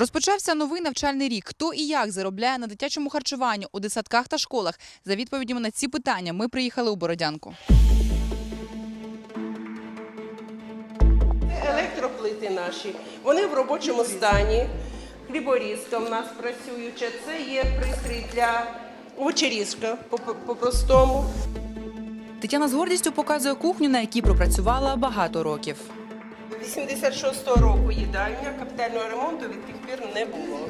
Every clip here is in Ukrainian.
Розпочався новий навчальний рік. Хто і як заробляє на дитячому харчуванні у дитсадках та школах? За відповідями на ці питання ми приїхали у Бородянку. Електроплити наші. Вони в робочому стані. Хліборізка в нас працююча. Це є пристрій для овочерізка по- по-простому. Тетяна з гордістю показує кухню, на якій пропрацювала багато років. 86-го року їдальня, капітального ремонту від тих пір не було.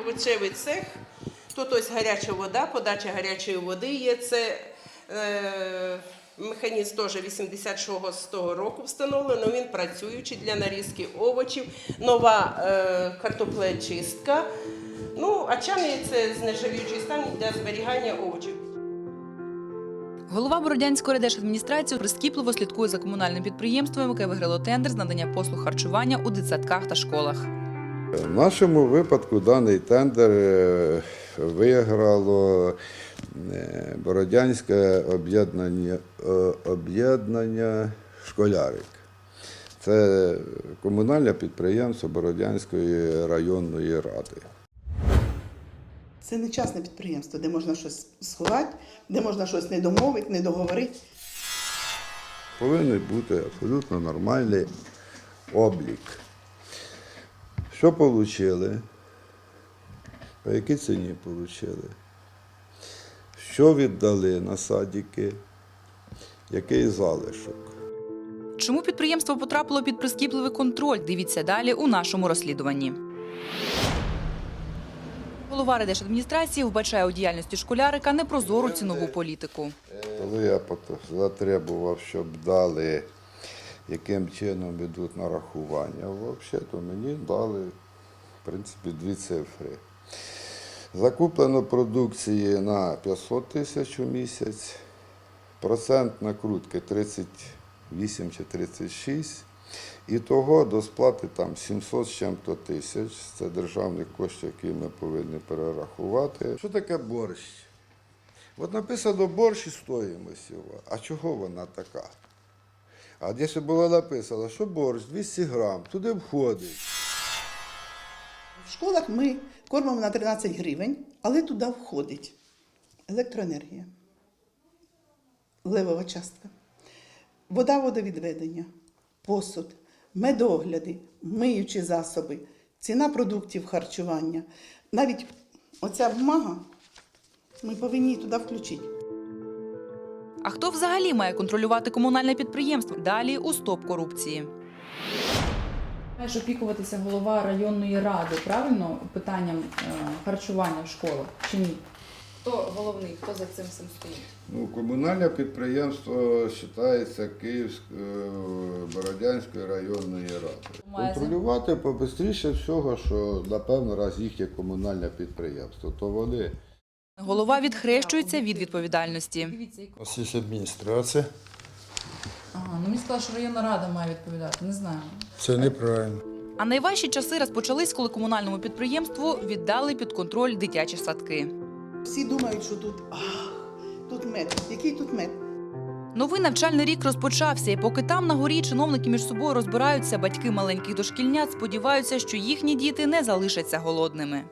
Овочевий цех. Тут ось гаряча вода, подача гарячої води є. Це е, механізм теж 86-го року встановлено. Він працюючий для нарізки овочів. Нова е, картоплечистка. Ну, а чани це знержавіючий стан для зберігання овочів. Голова Бородянської райдержадміністрації прискіпливо слідкує за комунальним підприємством, яке виграло тендер з надання послуг харчування у дитсадках та школах. В нашому випадку даний тендер е, виграло е, Бородянське об'єднання, е, об'єднання школярик. Це комунальне підприємство Бородянської районної ради. Це не частне підприємство, де можна щось сховати, де можна щось не домовити, не договорити. Повинен бути абсолютно нормальний облік. Що отримали? По якій ціні отримали? Що віддали на садики? Який залишок? Чому підприємство потрапило під прискіпливий контроль? Дивіться далі у нашому розслідуванні. Голова райдержадміністрації вбачає у діяльності школярика непрозору цінову політику. Коли я затребував, щоб дали, яким чином йдуть нарахування, взагалі, то мені дали, в принципі, дві цифри. Закуплено продукції на 500 тисяч у місяць, процент накрутки 38 чи 36. І того до сплати там 700 з чим-то тисяч. Це державних коштів, які ми повинні перерахувати. Що таке борщ? От написано борщ і стоїмость його. А чого вона така? А якщо було написано, що борщ 200 грам, туди входить. В школах ми кормимо на 13 гривень, але туди входить електроенергія, левова частка, вода водовідведення, посуд, медогляди, миючі засоби, ціна продуктів харчування. Навіть оця бумага ми повинні туди включити. А хто взагалі має контролювати комунальне підприємство? Далі у стоп корупції. Маєш опікуватися голова районної ради, правильно, питанням е, харчування в школах чи ні? Хто головний, хто за цим всім стоїть? Ну, комунальне підприємство вважається Київською Бородянської районної ради. Контролювати побистріше всього, що напевно раз їх є комунальне підприємство, то вони Голова відхрещується від відповідальності. Дивіться, У нас є адміністрація. ага, ну мені сказали, що районна рада має відповідати. Не знаю. Це неправильно. А найважчі часи розпочались, коли комунальному підприємству віддали під контроль дитячі садки. Всі думають, що тут, ах, тут мед. Який тут мед? Новий навчальний рік розпочався, і поки там на горі чиновники між собою розбираються, батьки маленьких дошкільнят сподіваються, що їхні діти не залишаться голодними.